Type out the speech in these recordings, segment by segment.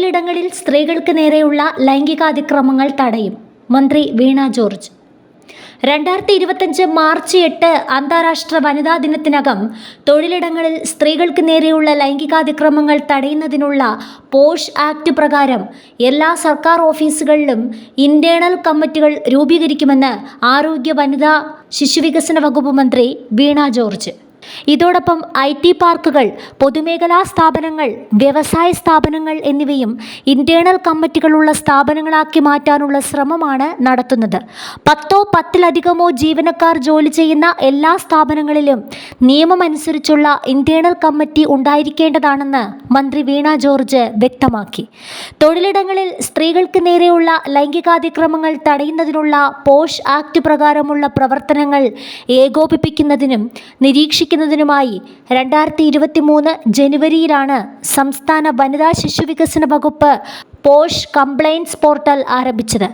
തൊഴിലിടങ്ങളിൽ സ്ത്രീകൾക്ക് നേരെയുള്ള ലൈംഗികാതിക്രമങ്ങൾ തടയും. മന്ത്രി വീണ ജോർജ്. രണ്ടായിരത്തി ഇരുപത്തഞ്ച് മാർച്ച് എട്ട് അന്താരാഷ്ട്ര വനിതാ ദിനത്തിനകം തൊഴിലിടങ്ങളിൽ സ്ത്രീകൾക്ക് നേരെയുള്ള ലൈംഗികാതിക്രമങ്ങൾ തടയുന്നതിനുള്ള പോഷ് ആക്ട് പ്രകാരം എല്ലാ സർക്കാർ ഓഫീസുകളിലും ഇന്റേണൽ കമ്മിറ്റികൾ രൂപീകരിക്കുമെന്ന് ആരോഗ്യ വനിതാ ശിശുവികസന വകുപ്പ് മന്ത്രി വീണ ജോർജ്. ഇതോടൊപ്പം ഐ ടി പാർക്കുകൾ പൊതുമേഖലാ സ്ഥാപനങ്ങൾ വ്യവസായ സ്ഥാപനങ്ങൾ എന്നിവയും ഇന്റേണൽ കമ്മിറ്റികളുള്ള സ്ഥാപനങ്ങളാക്കി മാറ്റാനുള്ള ശ്രമമാണ് നടത്തുന്നത്. പത്തോ പത്തിലധികമോ ജീവനക്കാർ ജോലി ചെയ്യുന്ന എല്ലാ സ്ഥാപനങ്ങളിലും നിയമമനുസരിച്ചുള്ള ഇന്റേണൽ കമ്മിറ്റി ഉണ്ടായിരിക്കേണ്ടതാണെന്ന് മന്ത്രി വീണ ജോർജ് വ്യക്തമാക്കി. തൊഴിലിടങ്ങളിൽ സ്ത്രീകൾക്ക് നേരെയുള്ള ലൈംഗികാതിക്രമങ്ങൾ തടയുന്നതിനുള്ള പോഷ് ആക്ട് പ്രകാരമുള്ള പ്രവർത്തനങ്ങൾ ഏകോപിപ്പിക്കുന്നതിനും നിരീക്ഷിക്കുന്നതിനുമായി രണ്ടായിരത്തി ഇരുപത്തി മൂന്ന് ജനുവരിയിലാണ് സംസ്ഥാന വനിതാ ശിശുവികസന വകുപ്പ് പോഷ് കംപ്ലയിൻസ് പോർട്ടൽ ആരംഭിച്ചത്.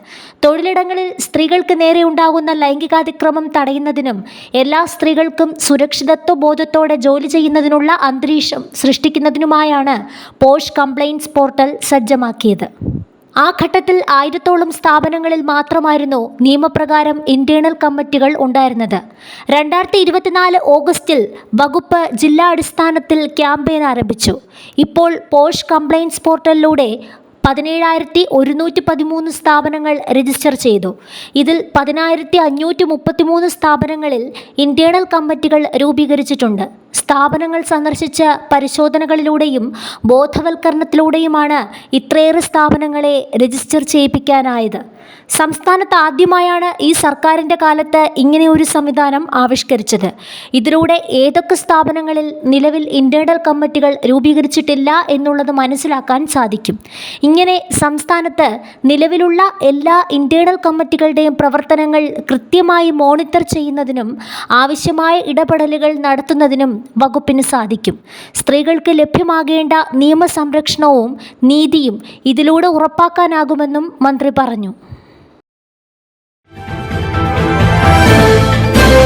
തൊഴിലിടങ്ങളിൽ സ്ത്രീകൾക്ക് നേരെ ഉണ്ടാകുന്ന ലൈംഗികാതിക്രമം തടയുന്നതിനും എല്ലാ സ്ത്രീകൾക്കും സുരക്ഷിതത്വ ബോധത്തോടെ ജോലി ചെയ്യുന്നതിനുള്ള അന്തരീക്ഷം സൃഷ്ടിക്കുന്നതിനുമായാണ് പോഷ് കംപ്ലയിൻസ് പോർട്ടൽ സജ്ജമാക്കിയത്. ആ ഘട്ടത്തിൽ ആയിരത്തോളം സ്ഥാപനങ്ങളിൽ മാത്രമായിരുന്നു നിയമപ്രകാരം ഇന്റേണൽ കമ്മിറ്റികൾ ഉണ്ടായിരുന്നത്. രണ്ടായിരത്തി ഇരുപത്തിനാല് ഓഗസ്റ്റിൽ വകുപ്പ് ജില്ലാ അടിസ്ഥാനത്തിൽ ക്യാമ്പയിൻ ആരംഭിച്ചു. ഇപ്പോൾ പോഷ് കംപ്ലയിൻസ് പോർട്ടലിലൂടെ പതിനേഴായിരത്തി ഒരുന്നൂറ്റി പതിമൂന്ന് സ്ഥാപനങ്ങൾ രജിസ്റ്റർ ചെയ്തു. ഇതിൽ പതിനായിരത്തി അഞ്ഞൂറ്റി മുപ്പത്തിമൂന്ന് സ്ഥാപനങ്ങളിൽ ഇന്റേണൽ കമ്മിറ്റികൾ രൂപീകരിച്ചിട്ടുണ്ട്. സ്ഥാപനങ്ങൾ സന്ദർശിച്ച പരിശോധനകളിലൂടെയും ബോധവൽക്കരണത്തിലൂടെയുമാണ് ഇത്രയേറെ സ്ഥാപനങ്ങളെ രജിസ്റ്റർ ചെയ്യിപ്പിക്കാനായത്. സംസ്ഥാനത്ത് ആദ്യമായാണ് ഈ സർക്കാരിന്റെ കാലത്ത് ഇങ്ങനെ ഒരു സംവിധാനം ആവിഷ്കരിച്ചത്. ഇതിലൂടെ ഏതൊക്കെ സ്ഥാപനങ്ങളിൽ നിലവിൽ ഇന്റേണൽ കമ്മിറ്റികൾ രൂപീകരിച്ചിട്ടില്ല എന്നുള്ളത് മനസ്സിലാക്കാൻ സാധിക്കും. ഇങ്ങനെ സംസ്ഥാനത്ത് നിലവിലുള്ള എല്ലാ ഇന്റേണൽ കമ്മിറ്റികളുടെയും പ്രവർത്തനങ്ങൾ കൃത്യമായി മോണിറ്റർ ചെയ്യുന്നതിനും ആവശ്യമായ ഇടപെടലുകൾ നടത്തുന്നതിനും വകുപ്പിന് സാധിക്കും. സ്ത്രീകൾക്ക് ലഭ്യമാകേണ്ട നിയമസംരക്ഷണവും നീതിയും ഇതിലൂടെ ഉറപ്പാക്കാനാകുമെന്നും മന്ത്രി പറഞ്ഞു.